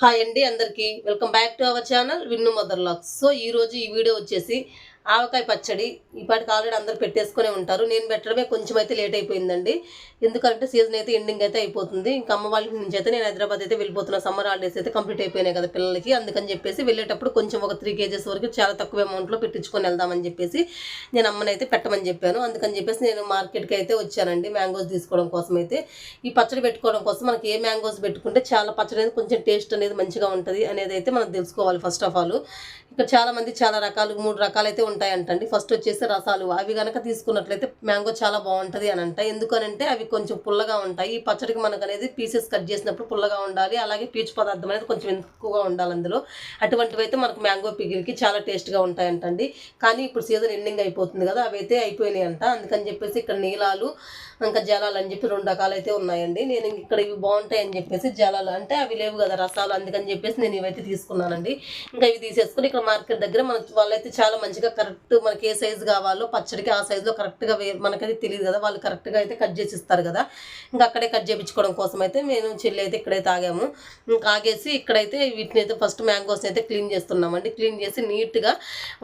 Hi అండి అందరికీ. Welcome back to our channel Vinnu mother locks so ఈ రోజు ఈ వీడియో వచ్చేసి ఆవకాయ పచ్చడి ఇప్పటికి ఆల్రెడీ అందరు పెట్టేసుకునే ఉంటారు. నేను పెట్టడమే కొంచెం అయితే లేట్ అయిపోయిందండి. ఎందుకంటే సీజన్ అయితే ఎండింగ్ అయితే అయిపోతుంది. ఇంకా అమ్మ వాళ్ళ నుంచి అయితే నేను హైదరాబాద్ అయితే వెళ్ళిపోతున్నా. సమ్మర్ హాలిడేస్ అయితే కంప్లీట్ అయిపోయినాయి కదా పిల్లలకి. అందుకని చెప్పేసి వెళ్ళేటప్పుడు కొంచెం ఒక త్రీ కేజెస్ వరకు చాలా తక్కువ అమౌంట్లో పెట్టించుకొని వెళ్దామని చెప్పేసి నేను అమ్మని అయితే పెట్టమని చెప్పాను. అందుకని చెప్పేసి నేను మార్కెట్కి అయితే వచ్చానండి మ్యాంగోస్ తీసుకోవడం కోసం అయితే. ఈ పచ్చడి పెట్టుకోవడం కోసం మనకి ఏ మ్యాంగోస్ పెట్టుకుంటే చాలా పచ్చడి అనేది కొంచెం టేస్ట్ అనేది మంచిగా ఉంటుంది అనేది అయితే మనం తెలుసుకోవాలి ఫస్ట్ ఆఫ్ ఆల్ ఇక్కడ చాలామంది చాలా రకాలు మూడు రకాలు అయితే ఉంటాయంటండి. ఫస్ట్ వచ్చేసి రసాలు. అవి కనుక తీసుకున్నట్లయితే మ్యాంగో చాలా బాగుంటుంది అని అంట. ఎందుకనంటే అవి కొంచెం పుల్లగా ఉంటాయి. ఈ పచ్చడికి మనకు అనేది పీసెస్ కట్ చేసినప్పుడు పుల్లగా ఉండాలి. అలాగే పీచు పదార్థం అనేది కొంచెం ఎక్కువగా ఉండాలి అందులో. అటువంటివి అయితే మనకు మ్యాంగో పిగిలికి చాలా టేస్ట్గా ఉంటాయంటండి. కానీ ఇప్పుడు సీజన్ ఎండింగ్ అయిపోతుంది కదా అవి అయితే అయిపోయినాయి అంట. అందుకని చెప్పేసి ఇక్కడ నీలాలు ఇంకా జలాలు అని చెప్పి రెండు రకాలు అయితే ఉన్నాయండి. నేను ఇక్కడ ఇవి బాగుంటాయి అని చెప్పేసి జలాలు అంటే అవి లేవు కదా రసాలు అందుకని చెప్పేసి నేను ఇవైతే తీసుకున్నానండి. ఇంకా ఇవి తీసేసుకుని ఇక్కడ మార్కెట్ దగ్గర మన వాళ్ళైతే చాలా మంచిగా కరెక్ట్ మనకి ఏ సైజు కావాలో పచ్చడికి ఆ సైజులో కరెక్ట్గా వే మనకైతే తెలియదు కదా. వాళ్ళు కరెక్ట్గా అయితే కట్ చేసి ఇస్తారు కదా. ఇంకా అక్కడే కట్ చేయించుకోవడం కోసం అయితే మేము చెల్లి అయితే ఇక్కడైతే ఆగాము ఇంకా ఆగేసి ఇక్కడైతే వీటిని అయితే ఫస్ట్ మ్యాంగోస్ని అయితే క్లీన్ చేస్తున్నామండి. క్లీన్ చేసి నీట్గా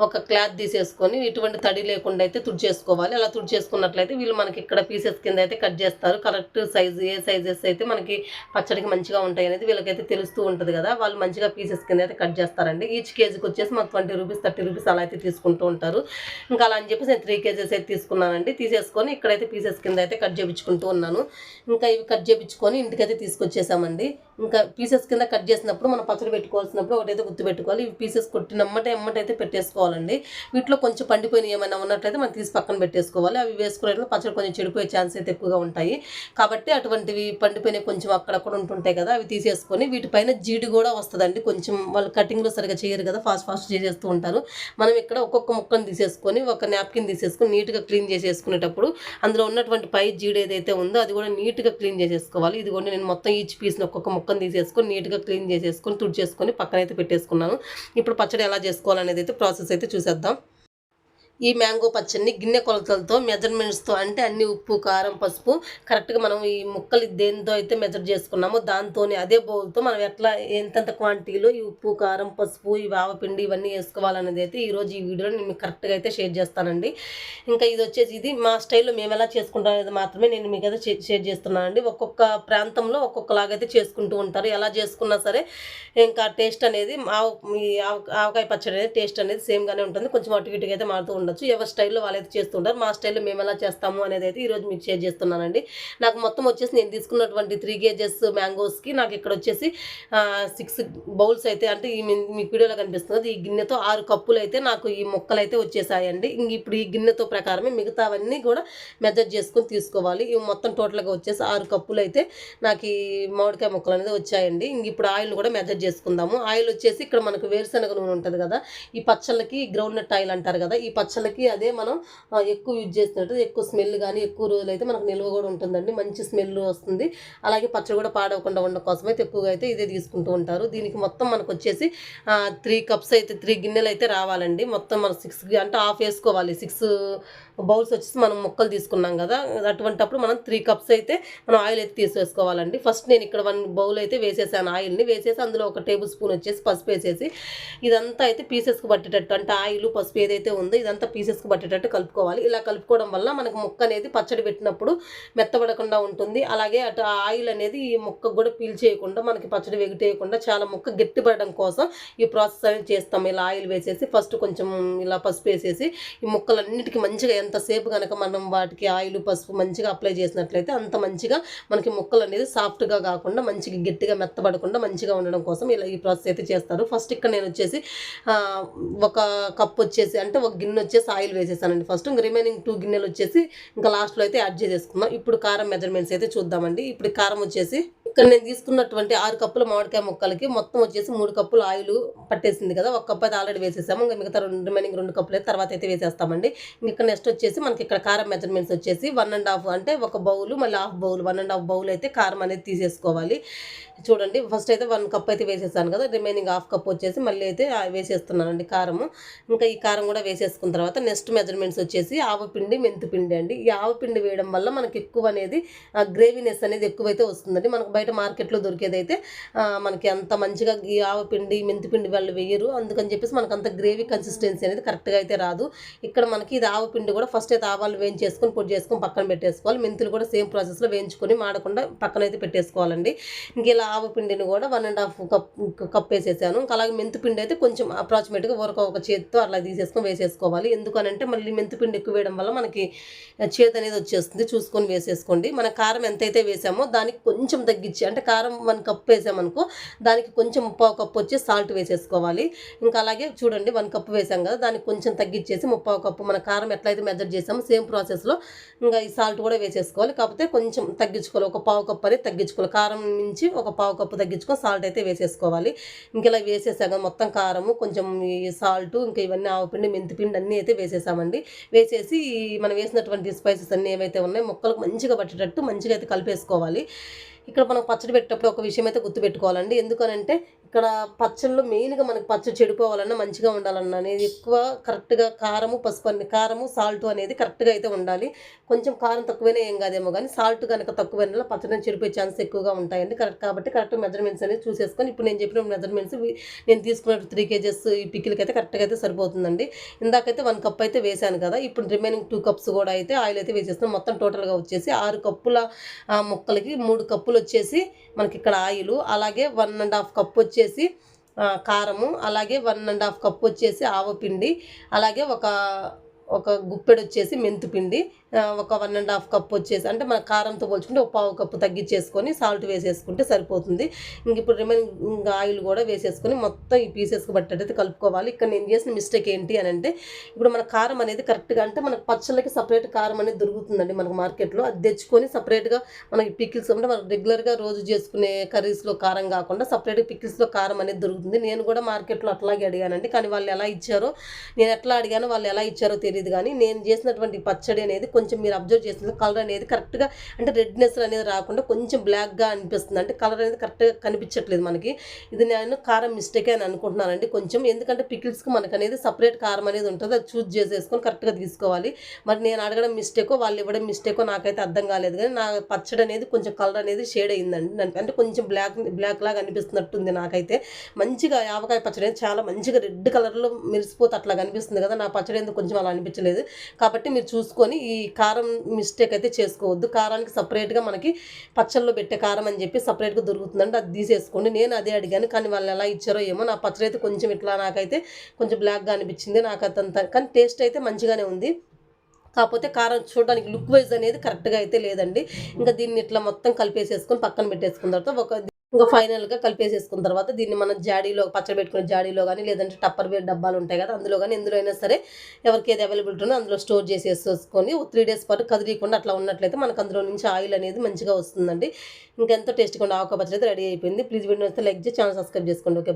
ఒక క్లాత్ తీసేసుకొని ఇటువంటి తడి లేకుండా అయితే తుడిచేసుకోవాలి. అలా తుడిచేసుకున్నట్లయితే వీళ్ళు మనకి ఇక్కడ పీసెస్ కింద అయితే కట్ చేస్తారు. కరెక్ట్ సైజు ఏ సైజెస్ అయితే మనకి పచ్చడికి మంచిగా ఉంటాయి అనేది వీళ్ళకైతే తెలుస్తూ ఉంటుంది కదా. వాళ్ళు మంచిగా పీసెస్ కింద అయితే కట్ చేస్తారండి. ఈచ్ కేజీకి వచ్చేసి మాకు ట్వంటీ రూపీస్ థర్టీ రూపీస్ అలా అయితే తీసుకుంటూ ఉంటారు. ఇంకా అలా అని చెప్పేసి నేను త్రీ కేజెస్ అయితే తీసుకున్నానండి. తీసేసుకొని ఇక్కడైతే పీసెస్ కింద అయితే కట్ చేయించుకుంటూ ఉన్నాను. ఇంకా ఇవి కట్ చేయించుకొని ఇంటికైతే తీసుకొచ్చేసామండి. ఇంకా పీసెస్ కింద కట్ చేసినప్పుడు మనం పచ్చడి పెట్టుకోవాల్సినప్పుడు ఒకటైతే గుర్తు పెట్టుకోవాలి. ఇవి పీసెస్ కొట్టినమ్మటే ఎమ్మటైతే పెట్టేసుకోవాలండి. వీటిలో కొంచెం పండిపోయిన ఏమైనా ఉన్నట్లయితే మనం తీసి పక్కన పెట్టేసుకోవాలి. అవి వేసుకునేటప్పుడు పచ్చడి కొంచెం చెడిపోయే ఛాన్స్ అయితే ఎక్కువగా ఉంటాయి. కాబట్టి అటువంటివి పండిపోయిన కొంచెం అక్కడక్కడ ఉంటుంటాయి కదా అవి తీసేసుకొని వీటిపైన జీడి కూడా వస్తుందండి. కొంచెం వాళ్ళు కటింగ్లో సరిగా చేయరు కదా ఫాస్ట్ ఫాస్ట్ చేసేస్తూ ఉంటారు. మనం ఇక్కడ ఒక్కొక్క ముక్కను తీసేసుకొని ఒక నాప్కిన్ తీసేసుకొని నీట్గా క్లీన్ చేసేసుకునేటప్పుడు అందులో ఉన్నటువంటి పై జీడి ఏదైతే ఉందో అది కూడా నీట్గా క్లీన్ చేసేసుకోవాలి. ఇదిగోండి నేను మొత్తం ఈచ్ పీస్ని ఒక్కొక్క ముక్క ముక్కను తీసేసుకొని నీట్గా క్లీన్ చేసేసుకొని తుడిచేసుకొని పక్కనైతే పెట్టేసుకున్నాను. ఇప్పుడు పచ్చడి ఎలా చేసుకోవాలనేది అయితే ప్రాసెస్ అయితే చూసేద్దాం. ఈ మ్యాంగో పచ్చడిని గిన్నె కొలతలతో మెజర్మెంట్స్తో అంటే అన్ని ఉప్పు కారం పసుపు కరెక్ట్గా మనం ఈ ముక్కలు దేనితో అయితే మెజర్ చేసుకున్నామో దాంతోనే అదే బౌల్తో మనం ఎట్లా ఎంతెంత క్వాంటిటీలో ఈ ఉప్పు కారం పసుపు ఈ ఆవపిండి ఇవన్నీ వేసుకోవాలనేది అయితే ఈరోజు ఈ వీడియోలో నేను మీకు కరెక్ట్గా అయితే షేర్ చేస్తానండి. ఇంకా ఇది వచ్చేసి ఇది మా స్టైల్లో మేము ఎలా చేసుకుంటాం అనేది మాత్రమే నేను మీకు అయితే షేర్ చేస్తున్నానండి. ఒక్కొక్క ప్రాంతంలో ఒక్కొక్కలాగైతే చేసుకుంటూ ఉంటారు. ఎలా చేసుకున్నా సరే ఇంకా టేస్ట్ అనేది ఆవు ఈ ఆవకాయ పచ్చడి అనేది టేస్ట్ అనేది సేమ్గానే ఉంటుంది. కొంచెం అటు ఇటుగా అయితే మారుతూ ఉండొచ్చు. ఎవరి స్టైల్లో వాళ్ళైతే చేస్తుంటారు మా స్టైల్లో మేము ఎలా చేస్తాము అనేది అయితే ఈరోజు మీకు షేర్ చేస్తున్నానండి. నాకు మొత్తం వచ్చేసి నేను తీసుకున్నటువంటి త్రీ కేజెస్ మ్యాంగోస్కి నాకు ఇక్కడ వచ్చేసి సిక్స్ బౌల్స్ అయితే అంటే ఈ మీ- మీకు వీడియోలో కనిపిస్తుంది ఈ గిన్నెతో ఆరు కప్పులు అయితే నాకు ఈ మొక్కలు అయితే వచ్చేసాయండి ఇప్పుడు ఈ గిన్నెతో ప్రకారమే మిగతావన్నీ కూడా మెజర్ చేసుకొని తీసుకోవాలి. ఇవి మొత్తం టోటల్గా వచ్చేసి ఆరు కప్పులు అయితే నాకు ఈ మామిడికాయ ముక్కలు అనేది వచ్చాయండి. ఇంక ఇప్పుడు ఆయిల్ కూడా మెజర్ చేసుకుందాము. ఆయిల్ వచ్చేసి ఇక్కడ మనకు వేరుశనగ నూనె ఉంటుంది కదా ఈ పచ్చళ్ళకి గ్రౌండ్ నట్ ఆయిల్ అంటారు కదా ఈ పచ్చళ్ళకి అదే మనం ఎక్కువ యూజ్ చేసినట్టు ఎక్కువ స్మెల్ కానీ ఎక్కువ రోజులు అయితే మనకు నిల్వ కూడా ఉంటుందండి. మంచి స్మెల్ వస్తుంది. అలాగే పచ్చడి కూడా పాడవకుండా ఉండడం కోసం అయితే ఎక్కువగా అయితే ఇదే తీసుకుంటూ ఉంటారు. దీనికి మొత్తం మనకు వచ్చేసి త్రీ కప్స్ అయితే త్రీ గిన్నెలు అయితే రావాలండి. మొత్తం మనం సిక్స్ అంటే హాఫ్ వేసుకోవాలి. సిక్స్ బౌల్స్ వచ్చేసి మనం ముక్కలు తీసుకున్నాం కదా అటువంటప్పుడు మనం త్రీ కప్స్ అయితే మనం ఆయిల్ అయితే తీసేసుకోవాలండి. ఫస్ట్ నేను ఇక్కడ వన్ బౌల్ అయితే వేసేసాను ఆయిల్ని వేసేసి అందులో ఒక టేబుల్ స్పూన్ వచ్చేసి పసుపు వేసేసి ఇదంతా అయితే పీసెస్కి పట్టేటట్టు అంటే ఆయిల్ పసుపు ఏదైతే ఉందో ఇదంతా పీసెస్కి పట్టేటట్టు కలుపుకోవాలి. ఇలా కలుపుకోవడం వల్ల మనకు ముక్క అనేది పచ్చడి పెట్టినప్పుడు మెత్తబడకుండా ఉంటుంది. అలాగే అటు ఆ ఆయిల్ అనేది ఈ ముక్కకు కూడా పీల్చేయకుండా మనకి పచ్చడి వెగిటేయకుండా చాలా ముక్క గట్టిపడడం కోసం ఈ ప్రాసెస్ అనేది చేస్తాం. ఇలా ఆయిల్ వేసేసి ఫస్ట్ కొంచెం ఇలా పసుపు వేసేసి ఈ ముక్కలన్నిటికీ మంచిగా ఎంతసేపు కనుక మనం వాటికి ఆయిల్ పసుపు మంచిగా అప్లై చేసినట్లయితే అంత మంచిగా మనకి ముక్కలు అనేది సాఫ్ట్గా కాకుండా మంచిగా గట్టిగా మెత్తబడకుండా మంచిగా ఉండడం కోసం ఇలా ఈ ప్రాసెస్ అయితే చేస్తారు. ఫస్ట్ ఇక్కడ నేను వచ్చేసి ఒక కప్ వచ్చేసి అంటే ఒక గిన్నె వచ్చేసి ఆయిల్ వేసేసానండి. ఫస్ట్ ఇంకా రిమైనింగ్ టూ గిన్నెలు వచ్చేసి ఇంకా లాస్ట్లో అయితే యాడ్ చేసేసుకున్నాం ఇప్పుడు కారం మెజర్మెంట్స్ అయితే చూద్దామండి. ఇప్పుడు కారం వచ్చేసి ఇక్కడ నేను తీసుకున్నటువంటి ఆరు కప్పుల మామిడికాయ ముక్కలకి మొత్తం వచ్చేసి మూడు కప్పులు ఆయిల్ పట్టేసింది కదా ఒక కప్పు అయితే ఆల్రెడీ వేసేసాము. ఇంకా మిగతా రెండు రిమైనింగ్ రెండు కప్పులు అయితే తర్వాత అయితే వేసేస్తామండి. ఇంక ఇక్కడ నెక్స్ట్ వచ్చేసి మనకి ఇక్కడ కారం మెజర్మెంట్స్ వచ్చేసి వన్ అండ్ హాఫ్ అంటే ఒక బౌల్ మళ్ళీ half bowl one and half bowl అయితే కారం అనేది తీసేసుకోవాలి. చూడండి ఫస్ట్ అయితే వన్ కప్ అయితే వేసేసాను కదా రిమైనింగ్ హాఫ్ కప్ వచ్చేసి మళ్ళీ అయితే వేసేస్తున్నానండి కారము. ఇంకా ఈ కారం కూడా వేసేసుకున్న తర్వాత నెక్స్ట్ మెజర్మెంట్స్ వచ్చేసి ఆవపిండి మెంతిపిండి అండి. ఈ ఆవపిండి వేయడం వల్ల మనకి ఎక్కువ అనేది గ్రేవీనెస్ అనేది ఎక్కువైతే వస్తుందండి. మనకు బయట మార్కెట్లో దొరికేదైతే మనకి అంత మంచిగా ఈ ఆవపిండి మెంతిపిండి వాళ్ళు వేయరు. అందుకని చెప్పేసి మనకు అంత గ్రేవీ కన్సిస్టెన్సీ అనేది కరెక్ట్గా అయితే రాదు. ఇక్కడ మనకి ఇది ఆవపిండి కూడా ఫస్ట్ అయితే ఆవాలు వేయించేసుకొని పొడి చేసుకొని పక్కన పెట్టేసుకోవాలి. మెంతులు కూడా సేమ్ ప్రాసెస్లో వేయించుకొని మాడకుండా పక్కన అయితే పెట్టేసుకోవాలండి. ఇంక ఇలా ఆవపిండిని కూడా one and half cup cup వేసేసాను. ఇంకా అలాగే మెంతిపిండి అయితే కొంచెం అప్రాక్సిమేట్గా ఒక ఒక చేతితో అలా తీసేసుకొని వేసేసుకోవాలి. ఎందుకనంటే మళ్ళీ మెంతిపిండి ఎక్కువ వేయడం వల్ల మనకి చేతి అనేది వచ్చేస్తుంది. చూసుకొని వేసేసుకోండి. మన కారం ఎంతైతే వేసామో దానికి కొంచెం తగ్గించి అంటే కారం వన్ కప్ వేసామనుకో దానికి కొంచెం ముప్పావు కప్పు వచ్చి సాల్ట్ వేసేసుకోవాలి. ఇంకా అలాగే చూడండి వన్ కప్ వేసాం కదా దానికి కొంచెం తగ్గించేసి ముప్పావు కప్పు. మన కారం ఎట్లయితే మెజర్ చేసామో సేమ్ ప్రాసెస్లో ఇంకా ఈ సాల్ట్ కూడా వేసేసుకోవాలి. కాకపోతే కొంచెం తగ్గించుకోవాలి. ఒక పావు కప్పు అనేది తగ్గించుకోవాలి. కారం నుంచి ఒక పావు కప్పు తగ్గించుకొని సాల్ట్ అయితే వేసేసుకోవాలి. ఇంక ఇలా వేసేసాక మొత్తం కారము కొంచెం ఈ సాల్ట్ ఇంకా ఇవన్నీ ఆవపిండి మెంతిపిండి అన్నీ అయితే వేసేసామండి. వేసేసి మనం వేసినటువంటి స్పైసెస్ అన్నీ ఏవైతే ఉన్నాయో మొక్కలకు మంచిగా పట్టేటట్టు మంచిగా అయితే కలిపేసుకోవాలి. ఇక్కడ మనం పచ్చడి పెట్టేటప్పుడు ఒక విషయం అయితే గుర్తుపెట్టుకోవాలండి. ఎందుకనంటే ఇక్కడ పచ్చళ్ళు మెయిన్గా మనకి పచ్చడి చెడిపోవాలన్నా మంచిగా ఉండాలన్నా అనేది ఎక్కువ కరెక్ట్గా కారము పసుపు అన్ని కారము సాల్ట్ అనేది కరెక్ట్గా అయితే ఉండాలి. కొంచెం కారం తక్కువైనా ఏం కాదేమో కానీ సాల్ట్ కనుక తక్కువైనా పచ్చడిని చెడిపోయే ఛాన్స్ ఎక్కువగా ఉంటాయండి. కరెక్ట్ కాబట్టి కరెక్ట్ మెజర్మెంట్స్ అనేది చూసేసుకొని ఇప్పుడు నేను చెప్పిన మెజర్మెంట్స్ నేను తీసుకున్న త్రీ కేజెస్ ఈ పిక్కిలకి అయితే కరెక్ట్గా అయితే సరిపోతుందండి. ఇందాకైతే వన్ కప్ అయితే వేశాను కదా ఇప్పుడు రిమైనింగ్ టూ కప్స్ కూడా అయితే ఆయిల్ అయితే వేసేస్తాం మొత్తం టోటల్గా వచ్చేసి ఆరు కప్పుల ముక్కలకి మూడు కప్పులు వచ్చేసి మనకి ఇక్కడ ఆయిల్ అలాగే వన్ అండ్ హాఫ్ కప్ వచ్చేసి కారము అలాగే వన్ అండ్ హాఫ్ కప్ వచ్చేసి ఆవపిండి అలాగే ఒక ఒక గుప్పెడు వచ్చేసి మెంతిపిండి ఒక వన్ అండ్ హాఫ్ కప్ వచ్చేసి అంటే మన కారంతో పోల్చుకుంటే ఒక పావు కప్పు తగ్గించేసుకొని సాల్ట్ వేసేసుకుంటే సరిపోతుంది. ఇంక ఇప్పుడు రిమైనింగ్ ఆయిల్ కూడా వేసేసుకొని మొత్తం ఈ పీసెస్కి బట్టేటైతే కలుపుకోవాలి. ఇక్కడ నేను చేసిన మిస్టేక్ ఏంటి అని అంటే ఇప్పుడు మన కారం అనేది కరెక్ట్గా అంటే మనకు పచ్చళ్ళకి సపరేట్ కారం అనేది దొరుకుతుందండి మనకు మార్కెట్లో అది తెచ్చుకొని సపరేట్గా మనకి పికిల్స్ అంటే మనం రెగ్యులర్గా రోజు చేసుకునే కర్రీస్లో కారం కాకుండా సపరేట్గా పికిల్స్లో కారం అనేది దొరుకుతుంది. నేను కూడా మార్కెట్లో అట్లాగే అడిగానండి. కానీ వాళ్ళు ఎలా ఇచ్చారో నేను ఎట్లా అడిగానో వాళ్ళు ఎలా ఇచ్చారో తెలియదు కానీ నేను చేసినటువంటి పచ్చడి అనేది కొంచెం మీరు అబ్జర్వ్ చేసిన కలర్ అనేది కరెక్ట్గా అంటే రెడ్నెస్ అనేది రాకుండా కొంచెం బ్లాక్గా అనిపిస్తుంది. అంటే కలర్ అనేది కరెక్ట్గా కనిపించట్లేదు మనకి. ఇది నేను కారం మిస్టేక్ అని అనుకుంటున్నానండి కొంచెం. ఎందుకంటే పికిల్స్కి మనకు అనేది సపరేట్ కారం అనేది ఉంటుంది. అది చూస్ చేసేసుకొని కరెక్ట్గా తీసుకోవాలి. మరి నేను అడగడం మిస్టేకో వాళ్ళు ఇవ్వడం మిస్టేకో నాకైతే అర్థం కాలేదు. కానీ నా పచ్చడి అనేది కొంచెం కలర్ అనేది షేడ్ అయిందండి అంటే కొంచెం బ్లాక్ బ్లాక్ లాగా అనిపిస్తున్నట్టుంది నాకైతే. మంచిగా యావకాయ పచ్చడి అనేది చాలా మంచిగా రెడ్ కలర్లో మెరిసిపోతే అట్లా కనిపిస్తుంది కదా. నా పచ్చడి ఎందుకు కొంచెం అలా అనిపించలేదు. కాబట్టి మీరు చూసుకొని ఈ కారం మిస్టేక్ అయితే చేసుకోవద్దు. కారానికి సపరేట్గా మనకి పచ్చళ్ళలో పెట్టే కారం అని చెప్పి సపరేట్గా దొరుకుతుందండి. అది తీసేసుకోండి. నేను అదే అడిగాను కానీ వాళ్ళు ఎలా ఇచ్చారో ఏమో. నా పచ్చడి అయితే కొంచెం ఇట్లా నాకైతే కొంచెం బ్లాక్గా అనిపించింది. నాకు అతంత కానీ టేస్ట్ అయితే మంచిగానే ఉంది. కాకపోతే కారం చూడడానికి లుక్ వైజ్ అనేది కరెక్ట్గా అయితే లేదండి. ఇంకా దీన్ని ఇట్లా మొత్తం కలిపేసేసుకొని పక్కన పెట్టేసుకున్న తర్వాత ఒక ఇంకా ఫైనల్గా కలిపేసేసుకున్న తర్వాత దీన్ని మనం జాడీలో పచ్చడి పెట్టుకునే జాడీలో కానీ లేదంటే టప్పర్ వేర్ డబ్బాలు ఉంటాయి కదా అందులో కానీ ఎందులో అయినా సరే ఎవరికి ఏది అవైలబిలిటీ ఉందో అందులో స్టోర్ చేసేసుకొని త్రీ డేస్ పాటు కదిలీకుండా అట్లా ఉన్నట్లయితే మనకు అందులో నుంచి ఆయిల్ అనేది మంచిగా వస్తుందండి. ఇంకెంతో టేస్ట్గా ఉండే ఆవకాయ పచ్చడి అయితే రెడీ అయిపోయింది. ప్లీజ్ వీడియో లైక్ చేసి ఛానల్ సబ్స్క్రైబ్ చేసుకోండి. ఓకే